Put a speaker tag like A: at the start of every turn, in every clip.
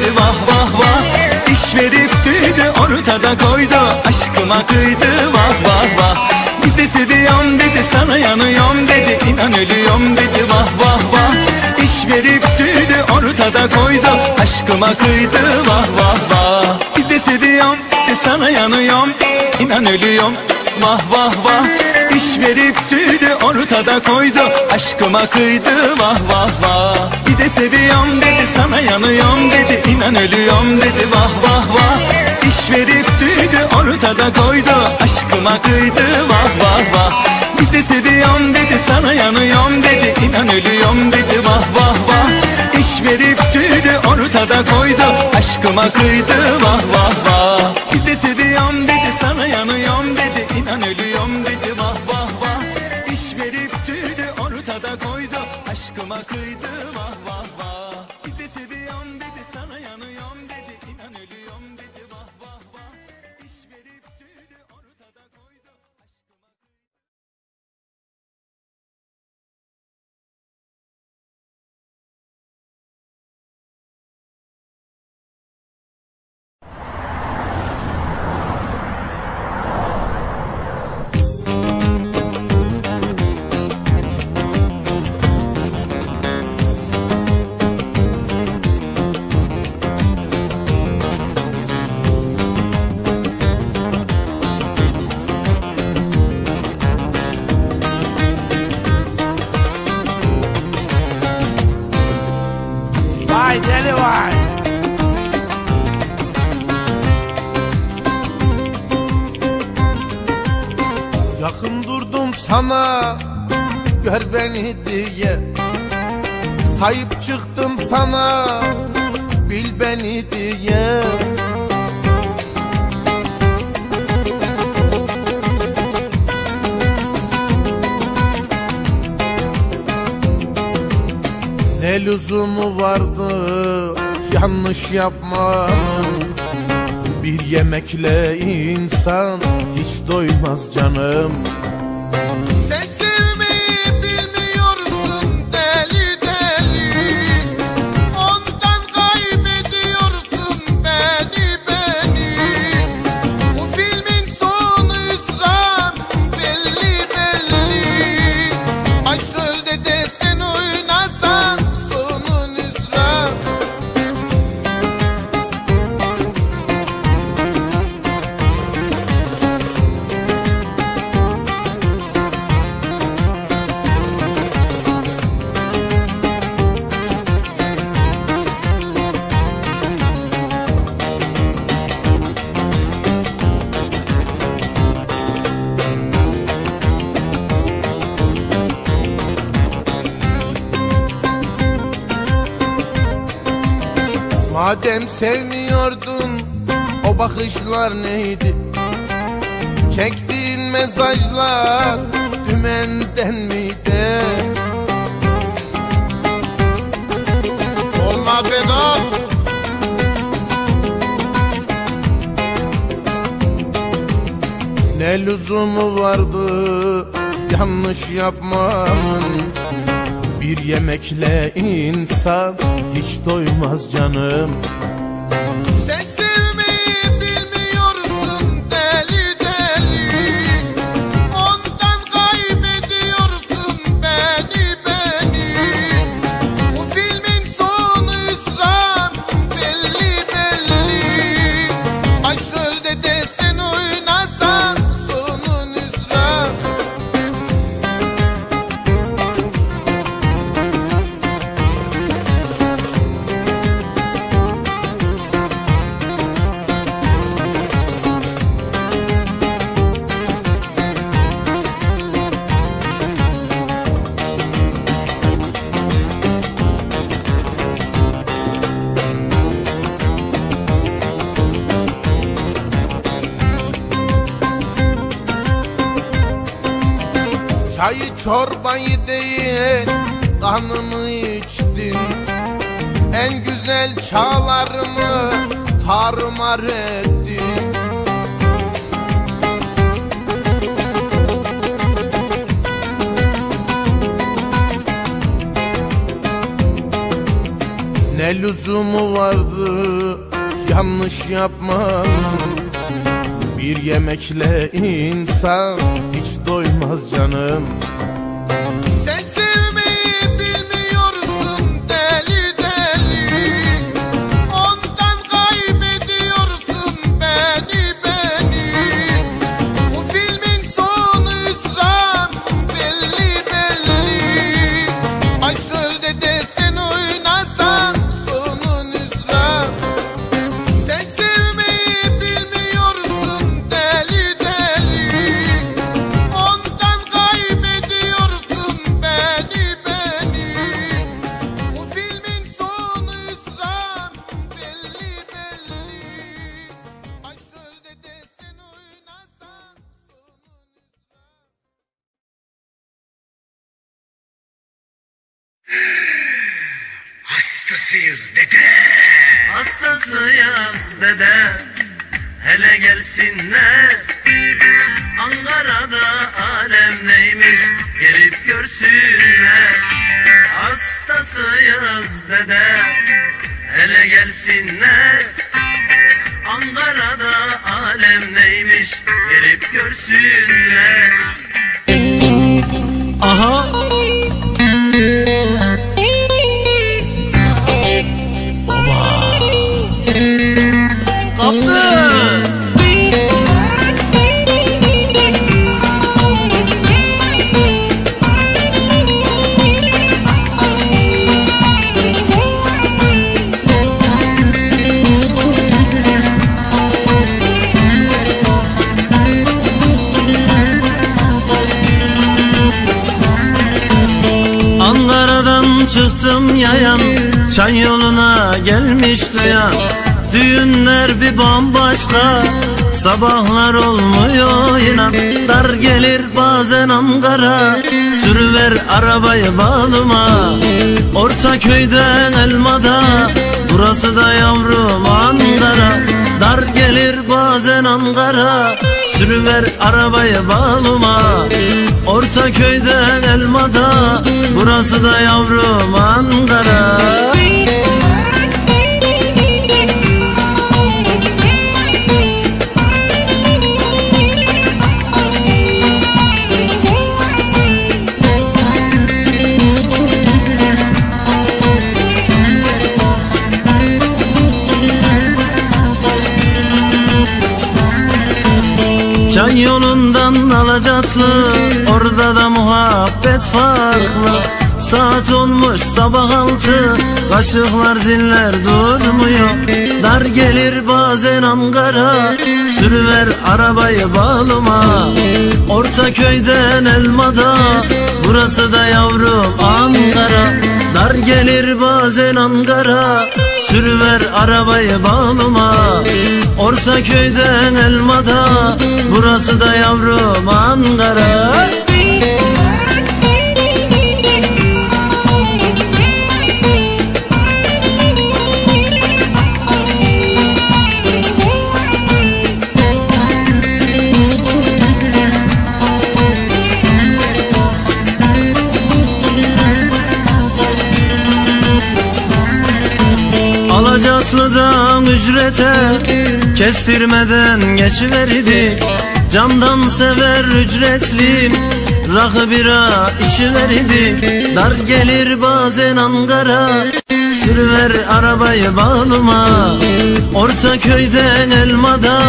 A: dedi vah vah vah. İş verip tüydü ortada koydu. Aşkıma kıydı vah vah vah. Bir de seviyorum dedi sana yanıyorum dedi. İnan ölüyorum dedi vah vah vah. İş verip tüydü ortada koydu. Aşkıma kıydı vah vah vah. Bir de seviyorum de sana yanıyorum. İnan ölüyorum vah vah vah. İş verip ortada koydu Aşkıma kıydı vah vah vah. Bir de seviyorum dedi sana yanıyorum dedi inan ölüyorum dedi vah vah vah. İş verip tüydü ortada koydu Aşkıma kıydı vah vah vah. Bir de seviyorum dedi sana yanıyorum dedi inan ölüyorum dedi vah vah vah. İş verip tüydü ortada koydu Aşkıma kıydı vah vah vah. Bir de seviyorum dedi sana yanıyorum dedi inan ölüyorum dedi Aşkıma
B: Yakın durdum sana Gör beni diye. Sahip çıktım sana Bil beni diye. Ne lüzumu vardı yanlış yapmanın Bir yemekle insan hiç doymaz canım Madem sevmiyordun o bakışlar neydi? Çektiğin mesajlar dümenden miydi? Olma Vedat Ne lüzumu vardı yanlış yapmanın Bir yemekle insan hiç doymaz canım çorbayı değil kanımı içtin En güzel çağlarımı tarumar ettin Ne lüzumu vardı yanlış yapmanın Bir yemekle insan hiç doymaz canım sense.
C: Hastasıyız dede. Hastasıyız dede. Hele gelsinler. Ankara'da alem neymiş? Gelip görsünler. Hastasıyız dede. Hele gelsinler. Ankara'da alem neymiş? Gelip görsünler Ankara'dan çıktım yayan Çay yoluna gelmiş duyan Düğünler bir bambaşka Sabahlar olmuyor inan Dar gelir bazen Ankara Sürüver arabayı balıma Orta köyden elmada Burası da yavrum Ankara. Dar gelir bazen Ankara Sürüver arabayı balıma Orta köyden elmada Burası da yavrum Ankara alacatlı Orada da muhabbet farklı. Saat olmuş sabah altı Kaşıklar ziller durmuyor. Dar gelir bazen Ankara Sürüver arabayı bağlıma Orta köyden elmada Burası da yavrum Ankara. Dar gelir bazen Ankara Sürüver arabayı bağlıma. Orta köyden elmada Burası da yavrum Ankara Alacatlı'dan ücrete Kestirmeden geçiverdik Camdan sever ücretlim Rakı bira içiverdik Dar gelir bazen Ankara Sürüver arabayı bağlıma Orta köyden elmada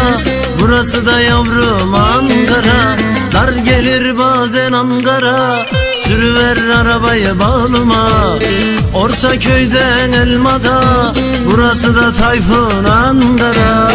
C: Burası da yavrum Ankara. Dar gelir bazen Ankara Sürüver arabayı bağlıma Orta köyden elmada Burası da Tayfun Ankara